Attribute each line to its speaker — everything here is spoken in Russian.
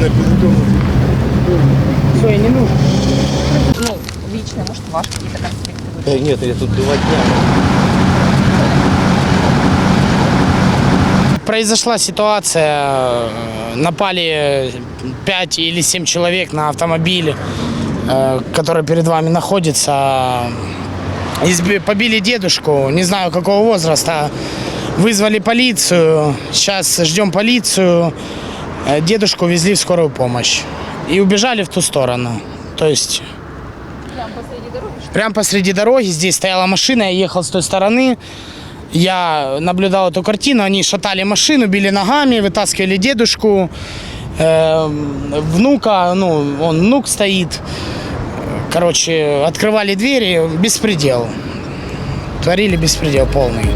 Speaker 1: на бездому.
Speaker 2: Все, я не нужен.
Speaker 3: Ну, лично, может, ваши какие-то конфликты.
Speaker 1: Да нет, я тут два дня.
Speaker 2: Произошла ситуация, э, напали 5 или 7 человек на автомобиль, э, который перед вами находится. Изби- Побили дедушку, не знаю какого возраста. Вызвали полицию, сейчас ждем полицию. Дедушку везли в скорую помощь и убежали в ту сторону. То есть Прямо посреди дороги здесь стояла машина, я ехал с той стороны. Я наблюдал эту картину, они шатали машину, били ногами, вытаскивали дедушку, э, внука, ну, он внук стоит. Короче, открывали двери, беспредел. Творили беспредел полный.